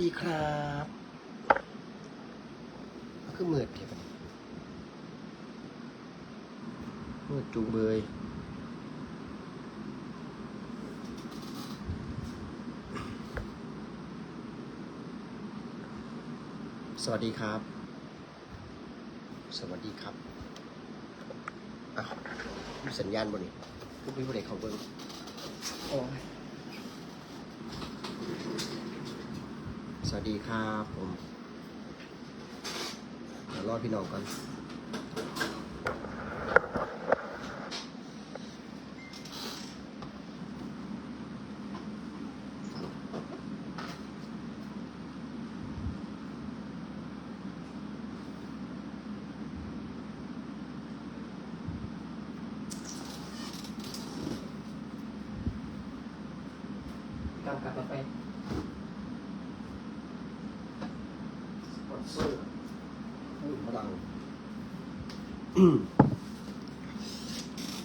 ดีครับก็คือมืดเก็บมืดจุงเบยสวัสดีครับ สวัสดีครับอ้าวสัญญาณบนนี้พูดไปพูดไหนเขาเบิ้งโอ้ย สวัสดีครับผมเดี๋ยวรอพี่น้องก่อนกำกับไปสปอนเซอร์หุ่นพลัง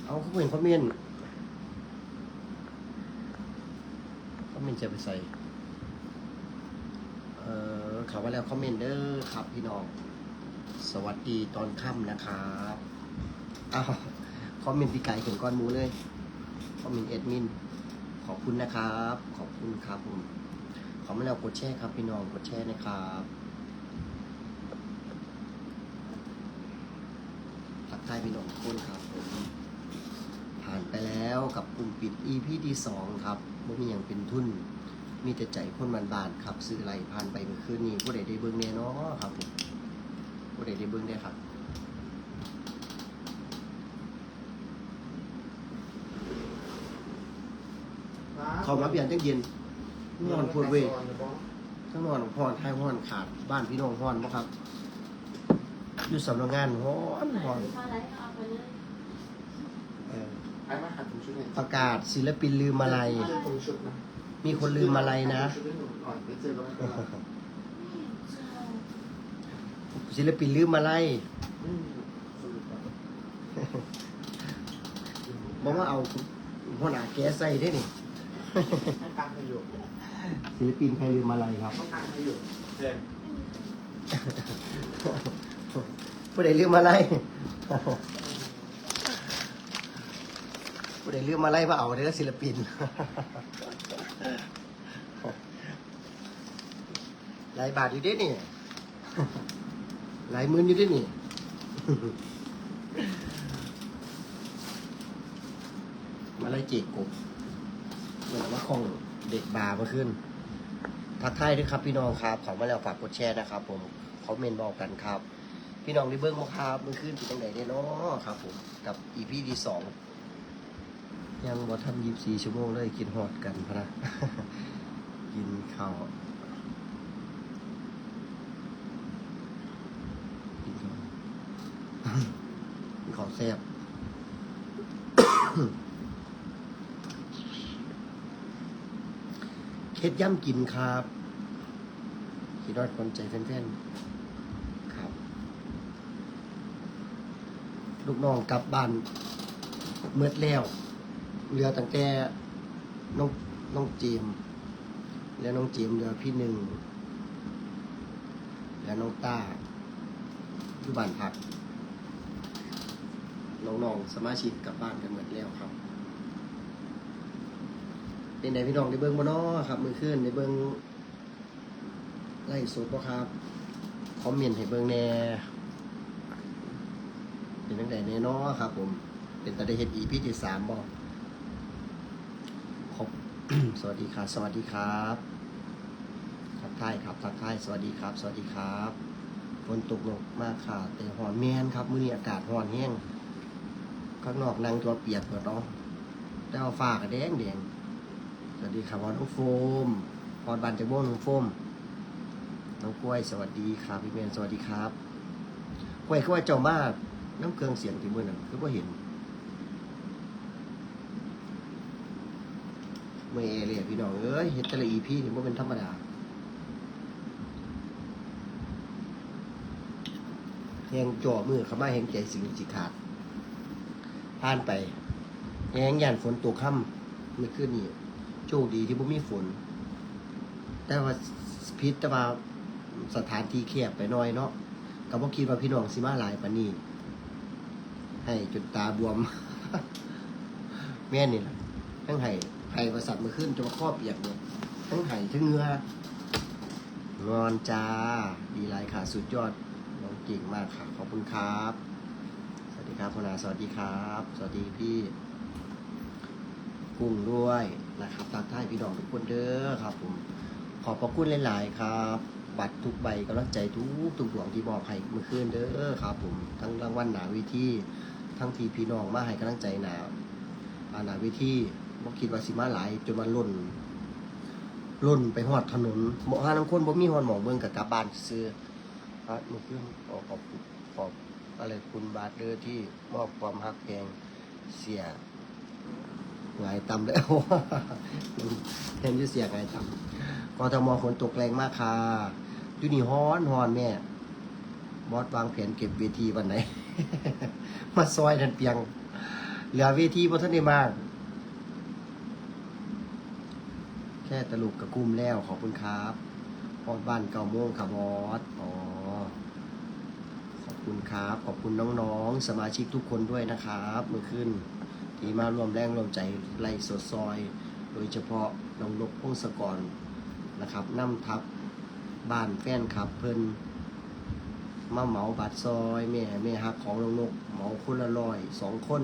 เอาเขาเห็นคอมเมนต์คอมเมนต์จะไปใส่ เอ่อข่าวว่าแล้วคอมเมนเด้อครับพี่น้อง สวัสดีตอนค่ำนะครับอ้าวคอมเมนต์พี่ไก่ถึงก้อนหมูเลยคอมเมนต์เอ็ดมิน ขอบคุณนะครับ ขอบคุณครับผม ขอมาแล้วกดแชร์ครับพี่น้อง กดแชร์นะครับ ทักทายพี่น้องทุกคนครับผมผ่านไปแล้วกับกลุ่มปิด EP ที่สองครับไม่มีอย่างเป็นทุน มีแต่ใจคนบานๆครับซื้ออะไรผ่านไปเมื่อคืนนี้ผู้ใดได้เบิ่งแน่นาะครับผมผู้ใดได้เบิ่งได้ครับเขามาเปลี่ยนจังเย็นนอนพูดเวทั้งนอนห้อนท้ายห้อนขาดบ้านพี่น้องห้อนบ่ครับ อยู่สำนักงานห้อนห้อนเออไอ้มาหัดผมชุดไหนประกาศศิลปินลืมอะไรเจอผมชุดนะมีคนลืมอะไรนะชุดให้หนูหน่อยไม่เจอแล้วไม่เป็นไรศิลปินลืมอะไรอืมสรุปแล้วบอกว่าเอาหัวหน้าแกใส่ได้นี่ให้ตังค์ให้อยู่ศิลปินใครลืมอะไรครับ ต้องตังค์ให้อยู่เด็กผู้ใดลืมอะไรผู้ใดลืมอะไรมาเอาเด้อศิลปินหลายบาทอยู่ด้นี่หลายหมื่นอยู่ด้นี่มาไล่จีกกบเหมือนว่าของเด็กบาร์มาขึ้น ทักทายด้วยครับพี่น้องครับขอมาแล้วฝากกดแชร์นะครับผมคอมเมนต์บอกกันครับ พี่น้องได้เบิ้งบ่ครับเมื่อคืนเป็นจังไดเนี่ยเนาะครับ ผมกับอีพีที่สองยังบ่ทันยีิบสี่ชั่วโมงเลยกินฮอดกันพะนะกินข้าวกินข้าวกินข้าวแซ่บเค็ดย่ำกินครับคิดว่าคนใจแฟนๆ ครับ ลูกน้องกลับบ้านเมื่อแล้วเรือตั้งแต่น้องน้องเจมแล้วน้องเจมเรือพี่หนึ่งแล้วน้องต้าอยู่บ้านพักน้องๆสมาชิกกลับบ้านกันหมดแล้วครับเป็นไหนพี่น้องได้เบิ้งบ่น้อครับ มือขึ้นได้เบิ้งไล่สดบ่ครับ คอมเมนต์ให้เบิ้งแหน่ เป็นตั้งแต่แน่น้อครับ ผม เป็นตาได้เห็นอีพีที่สามบ่ขอบสวัสดีครับสวัสดีครับทักทายครับทักทายสวัสดีครับ สวัสดีครับฝนตกหนักมากค่ะแต่หอนแมนครับมื้อนี้อากาศหอนแห้งข้างนอกนั่งตัวเปียกหมดเนาะแต่เอาฟ้าก็แดงแดงสวัสดีครับน้องโฟมพรบันจากโบ้น้องโฟมน้องกล้วยสวัสดีครับพี่เมนสวัสดีครับกล้วยคือว่าเจ้ามาก น้ำเครื่องเสียงที่มือนั่นคือว่าเห็นเมื่เอเลยพี่น้องเอ้ยเฮ็ดแต่ละอีพีนี่มันเป็นธรรมดาแหงจ่อมือเขามาแหงใจสิงจิขาดผ่านไปแหงยันฝนตกค่ำเมื่อคืนนี้โชคดีที่บ่มีฝน แต่ว่าพิษแต่ว่าสถานที่แคบไปน่อยเนาะก็บ่คิดว่าพี่น้องสิมาหลายปานนี้ ให้จนตาบวม แม่นี่แหละทั้งไห้ไห้ประสาทมือขึ้นจนว่าข้อเปียกเลยทั้งไห้ทั้งเงืองอนจ้า ดีไรค่ะ สุดยอดน้องเก่งมากค่ะ ขอบคุณครับ สวัสดีครับพนาสวัสดีครับ สวัสดีพี่กุ้งด้วยนะครับทักทายพี่น้องทุกคนเด้อครับผมขอบพระคุณหลาย ๆ ครับ บัตรทุกใบกำลังใจทุกทุกดวงที่บอกให้เมื่อคืนเด้อครับผมทั้งรางวัลหนาวิธี ทั้งทีพี่น้องมาให้กำลังใจหนาอาหนาวิธีบ่คิดว่าสิมาหลาย จนมันล่นล่นไปหอดถนนหมอหาน้ำคนบ่มีหอดหมอเบิ่งกับกลับบานซื้อครับเมื่อคืนขอขอบขอบอะไรคุณบาทเด้อที่มอบความฮักแพงเสียหงายต่ำแล้วเห็นอยู่เสียหงายต่ำกทมฝนตกแรงมากค่ะยูนี่ฮ้อนฮ้อนแม่บอสวางแผนเก็บเวทีวันไหน มาซอยทันเปียง เหลือเวทีบนท่านได้มาก แค่ตลุกกับกุ้มแล้วขอบคุณครับพอดบ้านเก่าโมงค่ะบอสอ๋อขอบคุณครับ ขอบคุณน้องๆ สมาชิกทุกคนด้วยนะครับเมื่อคืนที่มาร่วมแรงร่วมใจไล่สดซอย โดยเฉพาะน้องนกพงศกรนะครับนำทับบ้านแฟนครับเพิ่น มาเหมาบัตรซอยแม่แม่ฮักของลงนกเหมาคนละร้อยสองคน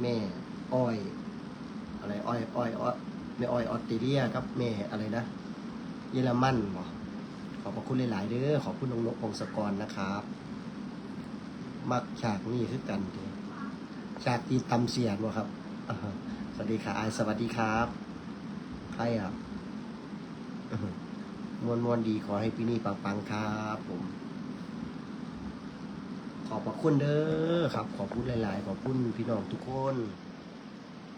แม่อ้อย อะไรอ้อยอ้อยอ้อยแม่อ้อยออสเตรเลียครับแม่อะไรนะ เยอรมันบ่ขอบพระคุณหลายๆเด้อขอบคุณน้องนกพงศกรนะครับ มักฉากนี้คือกันเด้อฉากตีตำเสียนบ่ครับสวัสดีค่ะอาสวัสดีครับใครอะมวนมวนดีขอให้พี่นี่ปังๆครับผม ขอบพระคุณเด้อครับ ขอบคุณหลาย ๆ ขอบคุณพี่น้องทุกคน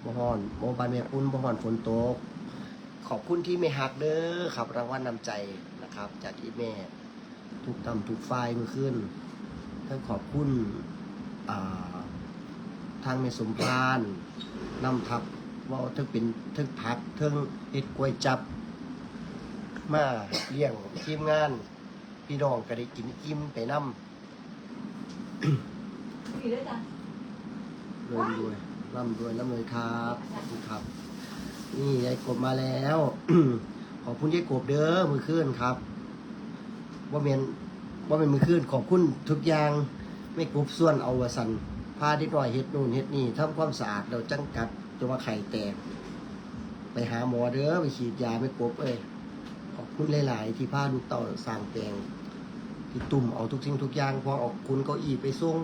บ่ฮอนโมบานแม่ปุ้นบ่ฮอนฝนตก ขอบคุณที่ไม่หักเด้อครับ รางวัลนำใจนะครับ จากอีแม่ทุกทำทุกฝ่ายเมื่อคืนทั้งขอบคุณทางแม่สมพานนำทับว่าทั้งเป็นทั้งพักทั้งเฮ็ดกล้วยจับ มาเลี้ยงทีมงาน พี่น้องก็ได้กินอิ่มไปนำ มีด้วยจ้ะรวยรวยร่ำรวยร่ำรวยครับขอบคุณครับ นี่ยายกบมาแล้ว ขอบคุณยายกบเด้อมือคืนครับ ว่าเป็นว่าเป็นมือคืนขอบคุณทุกอย่างไม่กบส่วนเอาวสันพาเด็กน้อยเฮ็ดนู่นเฮ็ดนี่ทำความสะอาดเราจังกัดจะว่าไข่แตก ไปหาหมอเด้อไปฉีดยาไม่กบเอ้ยขอบคุณหลาย ๆ ที่พาลูกเต่าสร้างแตง ที่ตุ่มเอาทุกสิ่งทุกอย่างพอเออกคุณเก้าอี้ไปส่ง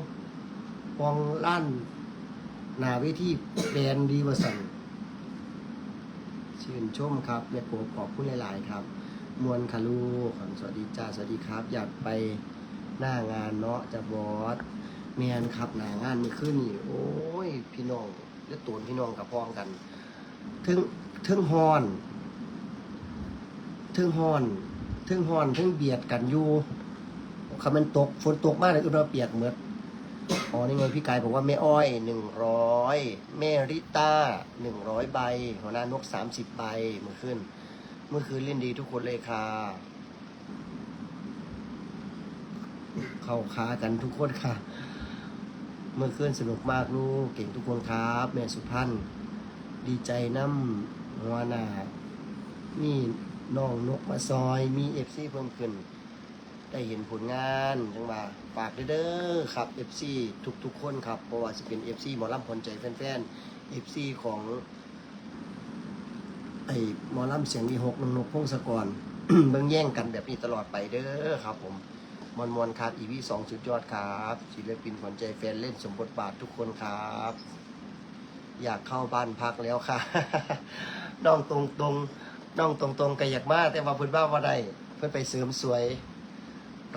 พองล้านหนาเวทีแบรนด์ดีวสันชื่นชมครับแม่โปขอบคุณหลาย ๆ ครับ มวลคาลูครับสวัสดีจ้าสวัสดีครับ อยากไปหน้างานเนาะจะบอสเมียนครับหน้างานไม่ขึ้นนี่โอ้ย พี่น้องเลือดตูนพี่น้องกับพ้องกันถึงถึงฮอนถึงฮอนถึงฮอนถึงเบียดกันอยู่ คำมันตกฝนตกมากเลยอุณหภูมิเปียกเหมือนอ๋อนี่ไงพี่กายบอกว่าแม่อ้อยหนึ่งร้อยแม่ริต้าหนึ่งร้อยใบ หัวหน้านกสามสิบใบเมื่อคืนเมื่อคืนเล่นดีทุกคนเลยค่ะ เข้าขากันทุกคนค่ะ เมื่อคืนสนุกมากลูกเก่งทุกคนครับ แม่สุพันธ์ดีใจน้ำหัวหน้านี่น้องนกมาซอยมีเอฟซีเพิ่มขึ้น ได้เห็นผลงานจังว่าฝากเด้อครับ FC ทุกทุกๆคนครับเพราะว่าจะเป็น FC หมอลำพลใจแฟนๆ FC ของไอ้หมอลำเสียงดีหกนงนกพงศกร เบิ่งแย่งกันแบบนี้ตลอดไปเด้อครับผมมวนมวนครับอีวีสองสุดยอดครับศิลปินขวัญใจแฟนเล่นสมบทบาททุกคนครับ อยากเข้าบ้านพักแล้วค่ะน้องตรงตรงน้องตรงตรงก็อยากมาแต่ว่าเพิ่นว่าว่าได้เพิ่นไปเสริมสวย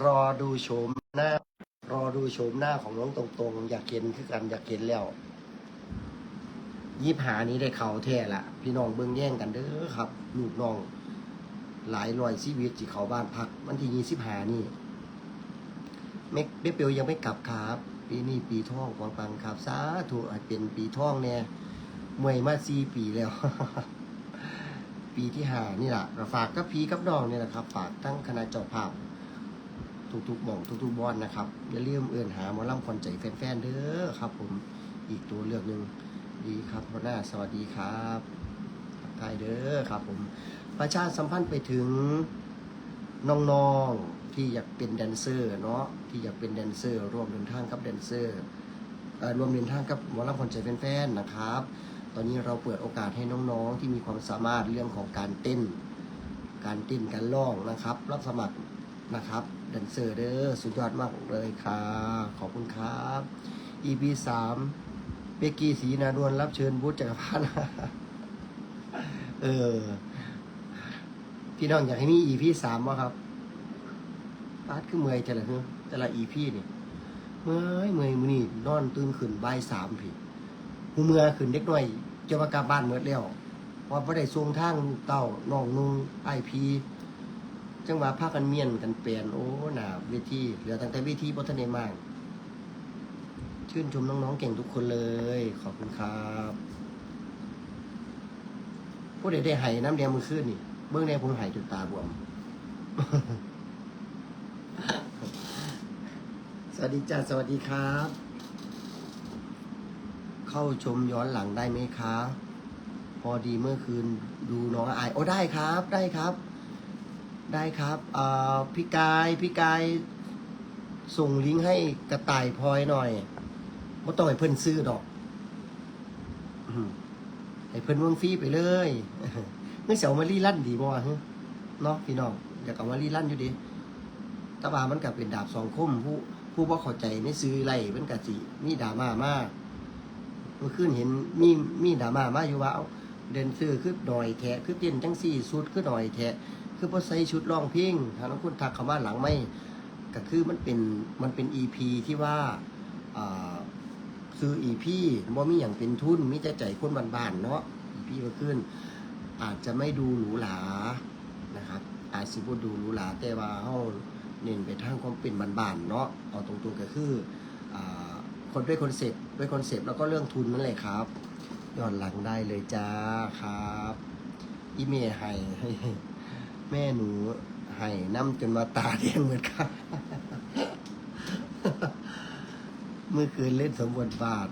รอดูโฉมหน้า รอดูโฉมหน้าของน้องตรงๆ อยากเห็นคือกันอยากเห็นแล้วยิบหานี้ได้เขาแท้ละพี่น้องเบิ่งแย่งกันเด้อครับลูกน้อง หลายร้อยชีวิตที่เขาบ้านพัก วันที่ยี่สิบหานี่ไม่ไม่เปียวยังไม่กลับครับ ปีนี้ปีท่องวังปังครับสาธุให้เป็นปีท่องเนี่ยมวยมาสี่ปีแล้ว ปีที่หานี่แหละก็ฝากกับพีกับน้องนี่แหละครับ ฝากทั้งคณะเจ้าภาพ ทุกๆหม่องทุกๆบอลนะครับอย่าลืมเอื่นหาหมอลำควันใจแฟนๆเด้อครับ ผมอีกตัวเลือกหนึ่งดีครับหัวหน้าสวัสดีครับทักทายเด้อครับ ผมประชาสัมพันธ์ไปถึงน้องๆที่อยากเป็นแดนเซอร์เนาะที่อยากเป็นแดนเซอร์ ร่วมเดินทางกับแดนเซอร์รวมเดินทางกับหมอลำควันใจแฟนๆนะครับ ตอนนี้เราเปิดโอกาสให้น้องๆที่มีความสามารถเรื่องของการเต้น การเต้นการร้องนะครับ รับสมัคร นะครับแดนเซอร์เด้อสุดยอดมากเลยค่ะขอบคุณครับ EP สามเบกกี้ศรีนาดวนรับเชิญบูธจักรพันธ์เออ พี่น้องอยากให้มี EP สามวะครับปาดคือเมื่อยแต่ละเนื้อแต่ละ EP นี่เมื่อยเมื่อยมือนี่นอนตื่นขึ้นบ่ายสามพี่หูเมื่อขึ้นเด็กน้อยจะมากลับบ้านเมื่อแล้วพอบ่ได้ส่งทางลูกเต้าน้องนุ่งไอพี จังหวะพากันเมียนกันเปลี่ยนโอ้หนาเวทีเหลือตั้งแต่เวทีบ่ทันได้มากชื่นชมน้องๆเก่งทุกคนเลย ขอบคุณครับผู้ใดได้ไห้น้ำแดงมือขึ้นนี่เบื้องแดงผมไห้จนตาบวม สวัสดีจ้าสวัสดีครับ เข้าชมย้อนหลังได้ไหมครับพอดีเมื่อคืนดูน้องอายโอ้ได้ครับ ได้ครับ ได้ครับอ่อพี่กายพี่กายส่งลิงก์ให้กระต่ายพลอยหน่อยไม่ต้องให้เพิ่อนซื้อดอกให้เพิ่อนเมืองฟรีไปเลยเมื่อเสาร์มารีลั่นดีบ่วะฮะเนาะพี่น้องอยากเอามารีลั่นอยู่ดิแตะบามันกับเป็นดาบสองคมผู้ผู้บ่เข้าใจในซื้อไรมันกะสิมีดราม่ามากเมื่อคืนเห็นมีมีดราม่ามากอยู่ว่าเอาเดินซื้อคือดอยแทะคือเต้นจังสี่สุดคือดอยแทะ คือพอใส่ชุดร้องเพลงทางน้องคุณทักเขามาหลังไม่ก็คือมันเป็นมันเป็นอีพีที่ว่าซื้ออีพีบ่มีอย่างเป็นทุนมีแต่ใจคนบานๆเนาะอีพีก็ขึ้น อาจจะไม่ดูหรูหรานะครับ อาจสิบ่ดูหรูหราแต่ว่าเฮาเน้นไปทางความเป็นบานๆเนาะเอาตรงๆก็คืออคนด้วยคอนเซ็ปต์ด้วยคอนเซ็ปต์แล้วก็เรื่องทุนนั่นแหละครับย้อนหลังได้เลยจ้าครับ อีเมลให้ แม่หนูให้น้ำจนมาตาแดงเหมือนกันเมื่อคืนเล่นสมบทบาท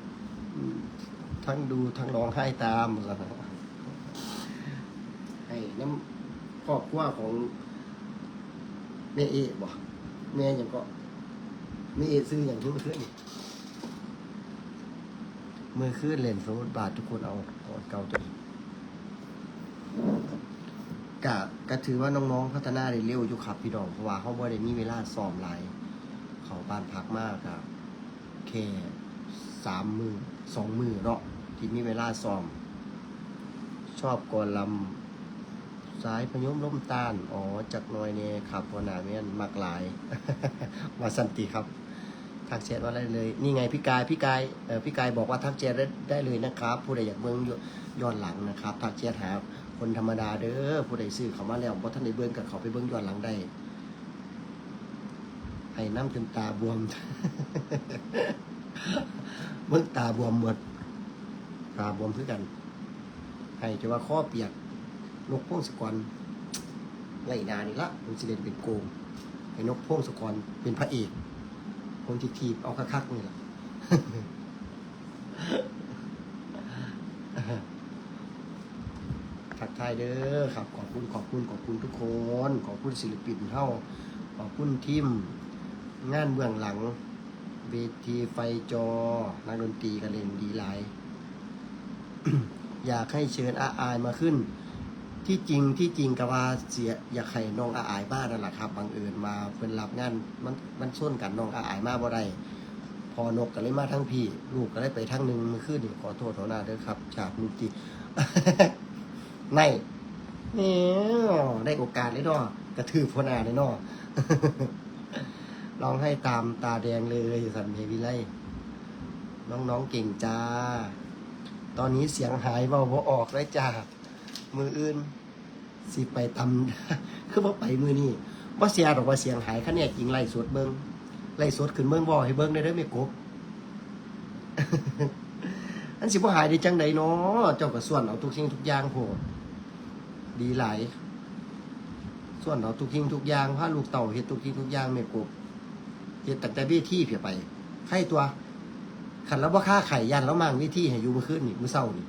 ทั้งดูทั้งร้องไห้ตามให้น้ำครอบครัวของแม่เอะบอกแม่ยังก็แม่เอะซื้ออย่างที่เมื่อคืนเมื่อคืนเล่นสมบทบาททุกคนเอาเอาเก่าตัวนี้ ก็ถือว่าน้องๆพัฒนาได้เร็วอยู่ครับพี่น้องเพราะว่าเขาบ่ได้มีเวลาซ้อมหลายเขาบ้านพักมากครับแค่สามมือสองมือเนาะที่มีเวลาซ้อม ชอบกอลำสายพยมล้มต้านอ๋อจากน้อยเนี่ยครับหัวนาแม่นมักหลายว่าสันติครับทักแชทว่าได้เลย นี่ไงพี่กายพี่กายเออพี่กายบอกว่าทักแชทได้ได้เลยนะครับ ผู้ใดอยากเบิ่งย้อนหลังนะครับทักแชทหา คนธรรมดาเด้อผู้ใดซื้อเขามาแล้วบ่ท่านได้เบิ่งกับเขาไปเบิ่งย้อนหลังได้ให้น้ำจนตาบวมเบิ่งตาบวมหมดตาบวมคือกันให้จะว่าข้อเปียกนกพงศกรไล่นานี่ละผมสิเล่นเป็นโกงให้นกพงศกรเป็นพระเอกผมที่ทีบเอาคักๆนี่แหละ ทักทายเด้อครับ ขอบคุณขอบคุณขอบคุณทุกคน ขอบคุณศิลปินเท่าขอบคุณทีมงานเบื้องหลัง เวทีไฟจอนักดนตรีกันเล่นดีหลายอยากให้เชิญอาอายมาขึ้น ที่จริงที่จริงกับว่าเสียอยากให้น้องอาอายบ้านนั่นแหละครับบังเอิญมาเพิ่นรับงานมันมันส้นกันน้องอาอายมาบ่ได้พอนกก็เลยมาทั้งพี่ ลูกก็เลยไปทั้งหนึ่งมือขึ้นขอโทษขอหน้าเด้อครับ จากลูก จีในเนี่ยได้โอกาสเลยเนาะกระทืบพนาเลยเนาะร้องให้ตามตาแดงเลยสันเมวิไลน้องๆเก่งจ้า ตอนนี้เสียงหายเบาบ่ออกเลยจ้า มืออื่น สิไปตำคือว่าไปมือนี่ว่าเสียดอกว่าเสียงหายคะแนนจริงไล่สดเบิงไล่สดขึ้นเบิงบ่ให้เบิงได้เด้อไม่กบอันสิบ่หายได้จังใดเนาะเจ้าก็ส่วนเอาทุกสิ่งทุกอย่างโพด ดีหลาย ส่วนเราทุกทิ้งทุกอย่างพาลูกเต่าเฮ็ดทุกทิ้งทุกอย่างแม่กบเฮ็ดตั้งแต่เวทีเพียไปไข่ตัวขันแล้วว่าค่าไข่ยันแล้วมางเวทีให้อยู่มื่อคืนนี่มือเช้านี่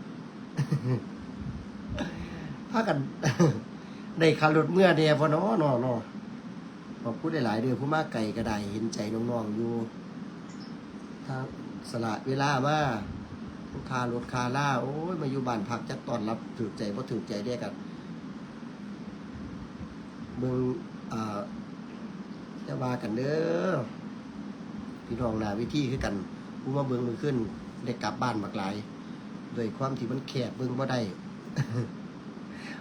พากันได้ขับรถเมื่อเดียพอนาะเนาะเนาะขอบคุณหลายเดือนผู้มาไก่ก็ได้เห็นใจน้องๆอยู่ถ้าสละเวลามาคารถคาล่า โอ้ยมาอยู่บ้านพักจะตอนรับถือใจบ่ถือใจได้กัน เบิ่งอ่าจะว่ากันเด้อพี่น้องนาวิธีคือกันผู้มาเบิ่งมือขึ้นได้กลับบ้านบักหลายโดวยความที่มันแคบเบิ่งบ่ได้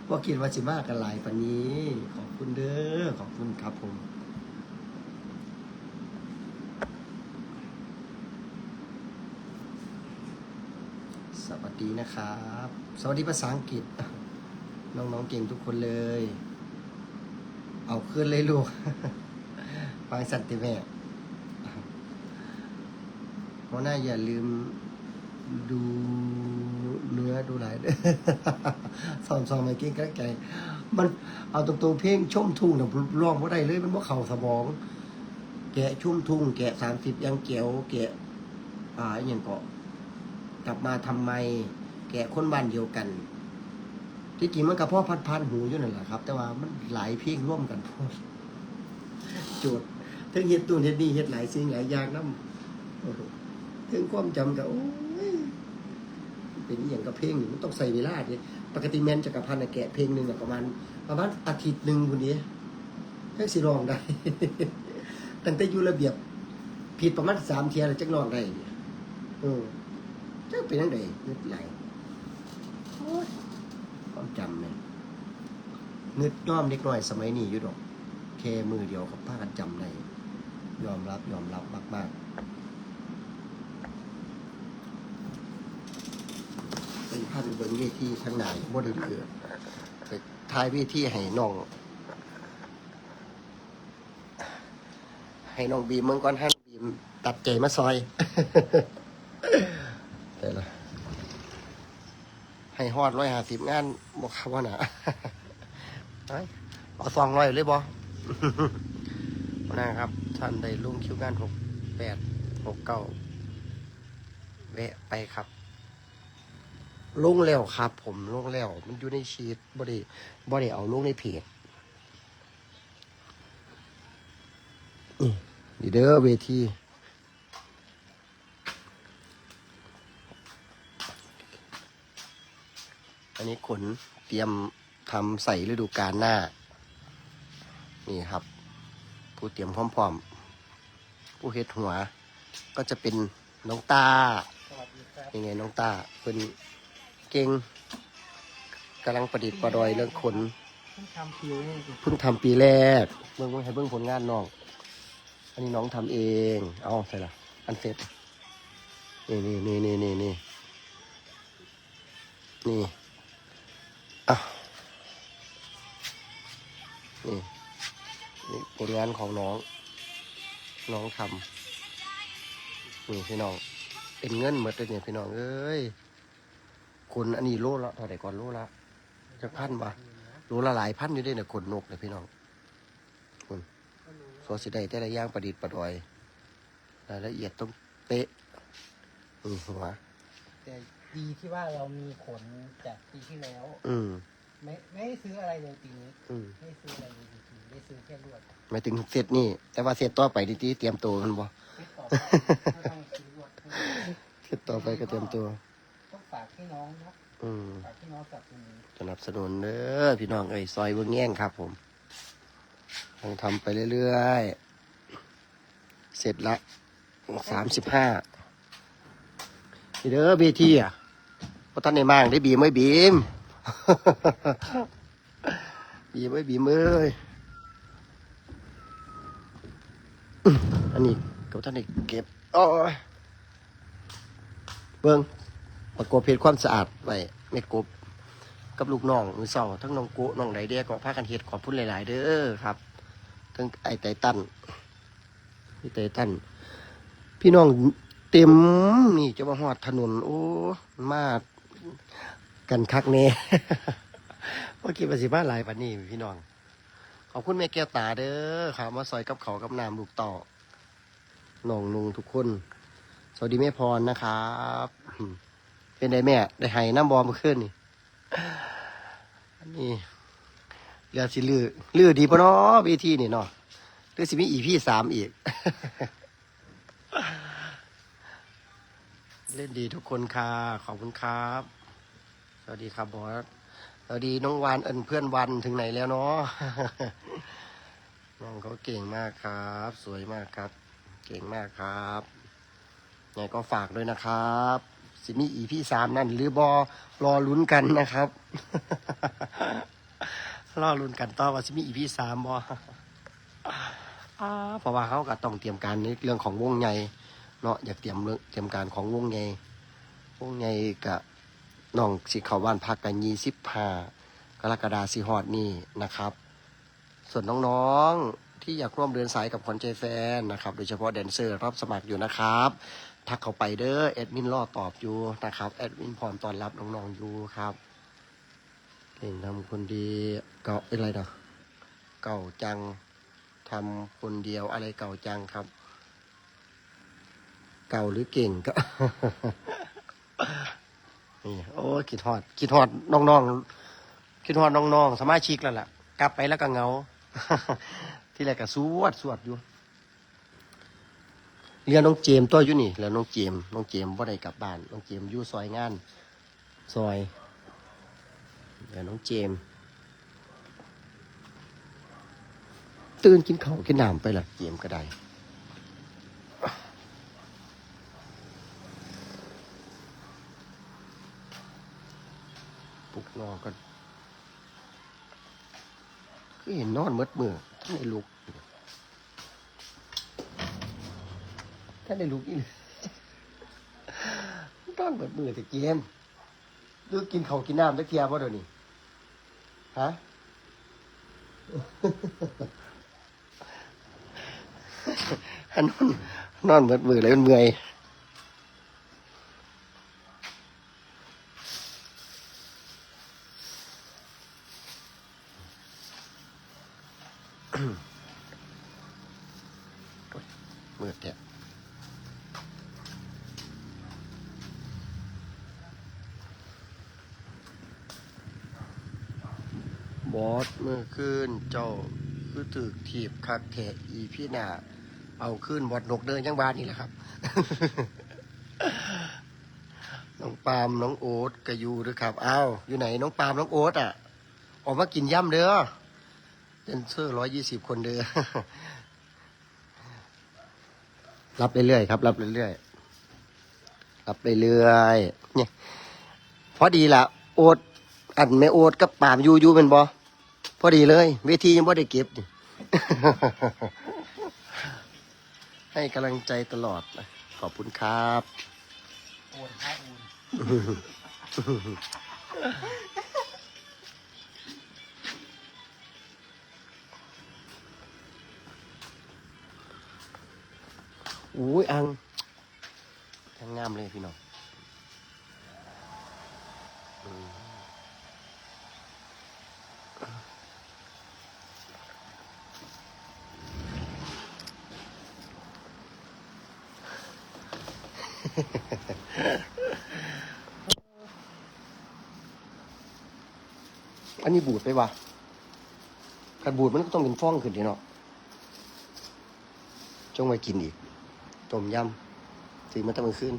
ว่าคิดว่าสิมากันหลายปานนี้ ขอบคุณเด้อขอบคุณครับผมสวัสดีนะครับ สวัสดีภาษาอังกฤษ น้องๆเก่งทุกคนเลย เอาขึ้นเลยลูกฟังสันติแม่เพราะหน้าอย่าลืมดูเนื้อดูหลายเด้อสอนสอนมาเก่งกระใจ มันเอาตรงๆเพลงชุ่มทุ่งน่ะร้องบ่ได้เลย มันบ่เข้าสมอง แกะชุ่มทุ่ง แกะสามสิบยังเกียวแกะอ่าอย่างเกาะกลับมาทำไม แกะคนบ้านเดียวกัน ที่จริงมันกับพ่อพันพันหูอยู่นั่นแหละครับ แต่ว่ามันหลายเพลงร่วมกันโพดจทย์ทั้งเฮ็ดตูนเฮ็ดนี่เฮ็ดหลายสิ่งหลายอย่างนำถึงความจำกับโอ้ยเป็นอย่างกับเพลงนี่มันต้องใส่เวลาดิปกติแมนจักรพันธ์แกะเพลงหนึ่งประมาณประมาณอาทิตย์หนึ่งคนนี้แค่สิร้องได้ตั้งแต่อยู่ระเบียบ ผิดประมาณสามเทียแล้วจักร้องได้เออจะเป็นยังไงนึกไหลโอ้ย ความจำเนี่ยนึกย่อมเด็กน้อยสมัยนี้อยู่ดอกแค่มือเดียวกับพากันจำได้ยอมรับยอมรับมากๆ เป็นภาพเบิ้งเวทีทั้งหนายบ่ได้เลือไปทายเวทีให้น้อง ให้น้องบีมเมืองก่อนให้น้องบีมตัดใจมาซอย แต่ละ ให้ฮอดร้อยห้าสิบงานบอกครับว่าหนาเอ้ยเอาสองร้อยเลยบอนะครับ ท่านได้ลุ่งคิวงานหกแปดหกเก้าแวะไปครับลงแล้วครับ ผมลงแล้วมันอยู่ในชีตบ่ได้บ่ได้เอาลงในเพจนี่นี่เด้อเวที นนี้ขนเตรียมทำใส่ฤดูกาลหน้า นี่ครับ ผู้เตรียมพร้อมๆ ผู้เฮ็ดหัว ก็จะเป็นน้องตาสวัสดีครับยังไงน้องตาเป็นเก่งกำลังประดิษฐ์ประดอยเรื่องขนเพิ่งทำคิวนี่เพิ่งทำปีแรกเบิ่งเบิ่งให้เบิ่งผลงานน้อง อันนี้น้องทำเอง เอาใส่ละอันเสร็จ นี่นี่นี่นี่นี่นี่นี่ อะนี่นี่ผลงานของน้อง น้องทำนี่พี่น้อง เป็นเงินหมดเลยเนี่ยพี่น้องเอ้ยคนอันนี้โลละเท่าไหร่ก่อนโลละจะพันบาทรู้ละหลายพันอยู่ด้วยเนี่ยขนนกเนี่ยพี่น้องคุณโซสิได้แต่ละย่างประดิษฐ์ประดอยรายละเอียดต้องเป๊ะอืมหัวแต่ ดีที่ว่าเรามีขนจากปีที่แล้ว อืม ไม่ไม่ได้ซื้ออะไรเลยปีนี้อืม ไม่ได้ซื้ออะไรเลยจริงๆได้ซื้อแค่ลวดหมายถึงเสร็จนี่ แต่ว่าเสร็จต่อไปดีที่เตรียมตัวมันบ่ไม่ต่อไม่ต้องซื้อลวดเสร็จต่อไปก็เตรียมตัว ต้องฝากพี่น้องนะอืม ฝากพี่น้องกับคุณสนับสนุนเด้อพี่น้องเอ้ยซอยเบื้องแง่งครับผมต้องทำไปเรื่อยๆ เสร็จละสามสิบห้านี่เด้อเบทีอะเพราะท่านในมั่งได้บีมไว้บีม บีมไว้บีมเอ้ยอื้ออันนี้กับท่านในเก็บโอ้ยเบิ้งประกบเพจความสะอาดไว้ไม่กบกับลูกน้องมือเศร้าทั้งน้องโกะน้องไหนเดียก็พากันเฮ็ดขอบพุ่นหลาย ๆ เด้อครับทั้งไอ้ไตตันพี่ไตตันพี่น้องเต็มนี่จะมาหอดถนนโอ้มา กันคักแน่เมื่อกี้ประสิมาหลายปันนี้พี่น้อง ขอบคุณแม่แก้วตาเด้อครับมาซอยกับเขากับน้ำลูกต่อน้องนุงทุกคน สวัสดีแม่พรนะครับ เป็นไดแม่ ได้ไห้น้ำบอมขึ้นนี่อันนี้เรือสิลือลือดีปะเนาะเวทีนี่เนาะหรือสิมีอีพี่สามอีก เล่นดีทุกคนค่ะ ขอบคุณครับ สวัสดีครับบอสสวัสดีน้องวานเอินเพื่อนวันถึงไหนแล้วเนาะน้องเขาเก่งมากครับ สวยมากครับ เก่งมากครับไงก็ฝากด้วยนะครับสิมีอีพี่สามนั่น หรือบอรอลุ้นกันนะครับรอลุ้นกันต่อว่าสิมีอีพี่สามบอเพราะว่าเขาก็ต้องเตรียมการในเรื่องของวงใหญ่เนาะอยากเตรียมเรื่องเตรียมการของวงใหญ่วงใหญ่กับ น้องสิเขาบ้านพักกันยี่สิบห้ากรกฎาสิฮอดนี่นะครับ ส่วนน้องๆที่อยากร่วมเดินสายกับคอนใจแฟนนะครับ โดยเฉพาะแดนเซอร์รับสมัครอยู่นะครับทักเขาไปเด้อแอดมินรอตอบอยู่นะครับแอดมินพร้อมตอนรับน้องๆอยู่ครับเก่งทำคนดีเก่าอะไรนะเก่าจังทำคนเดียวอะไรเก่าจังครับ เก่าหรือเก่งก็ นี่โอ้คิดฮอดคิดฮอดน้องๆคิดฮอดน้องๆสมาชิกแล้วล่ะ กลับไปแล้วก็เหงา ที่แรกก็สวดสวดอยู่เรียนน้องเจมตัวอยู่นี่ แล้วน้องเจมน้องเจมส์บ่ได้กลับบ้านน้องเจมอยู่ซอยงาน ซอยเดี๋ยวน้องเจม ตื่นกินข้าวกินน้ำไปละเจมก็ได้ ปลุกนอนก็คือเห็นนอนเมดมือท่านได้ลุกท่านได้ลุกอีกนอนเมดมือแต่เกมดูกินเขาวกินน้ำตะเกียบว่าเดี๋ยวนี้ฮะนอนนอนเมดมือเลยมันเมื่อย มืดเนี่ยบอส เมื่อคืนเจ้าคือถือถีบคักแทะอีพี่หนาเอาขึ้นบอดนกเดินยังบ้านนี่แหละครับ น้องปามน้องโอ๊ตกอยู่ด้วยครับอ้าวอยู่ไหนน้องปามน้องโอ๊ตอะ ออกมากินย่ำเด้อเดนเซอร์ร้อยยี่สิบคนเด้อรับเรื่อยๆครับ รับเรื่อยๆรับเรื่อยๆเนี่ยพอดีละโอดอันไม่โอดกับปามยูยูเป็นบอ อดีเลย เวทียังบ่ได้เก็บนี่ ให้กำลังใจตลอดนะขอบคุณครับ โอนค่าโอนอุ้ยอังทั้งงามเลยพี่น้องอืม อันนี้บูดไปวะถ้าบูดมันก็ต้องเป็นฟองขึ้นดีเนาะจงไว้กินอีก ต้มยำสีมันตะมันขึ้น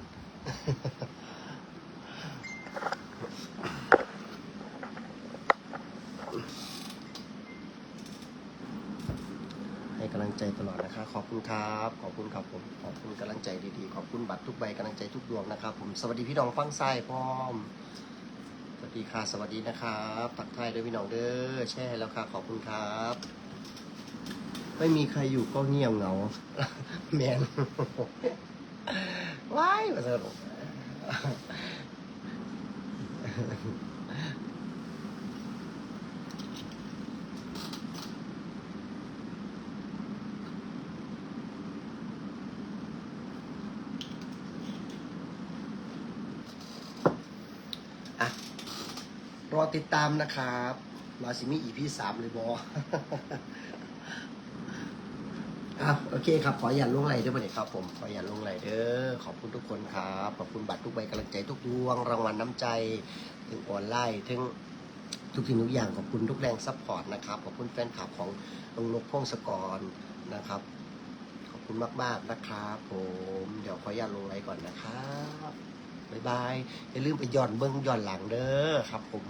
ให้กำลังใจตลอดนะคะ ขอบคุณครับ ขอบคุณครับผมขอบคุณกำลังใจดีๆ ขอบคุณบัตรทุกใบกำลังใจทุกดวงนะครับผมสวัสดีพี่น้องฟังไส้พร้อมสวัสดีค่ะสวัสดีนะครับตักไทายด้วยพี่น้องเด้อแช่แล้วค่ะขอบคุณครับ ไม่มีใครอยู่ก็เงียบเหงาแมนว้ายมาสนุกอะ รอติดตามนะครับมาซิมีอีพีสามเลยบออะโอเคครับ ขออย่าลงไหลเด้อบัดนี้ครับผม ขออย่าลงไหลเด้อ ขอบคุณทุกคนครับ ขอบคุณบัตรทุกใบกำลังใจทุกดวง รางวัลน้ำใจ ถึงออนไลน์ถึงทุกสิ่งทุกอย่างขอบคุณทุกแรงซัพพอร์ตนะครับ ขอบคุณแฟนคลับของลงนกพงศกรนะครับ ขอบคุณมากๆนะครับผม เดี๋ยวขออย่าตลงไหลก่อนนะครับบ๊ายบายอย่าลืมไปย้อนเบิ้องย้อนหลังเด้อครับผม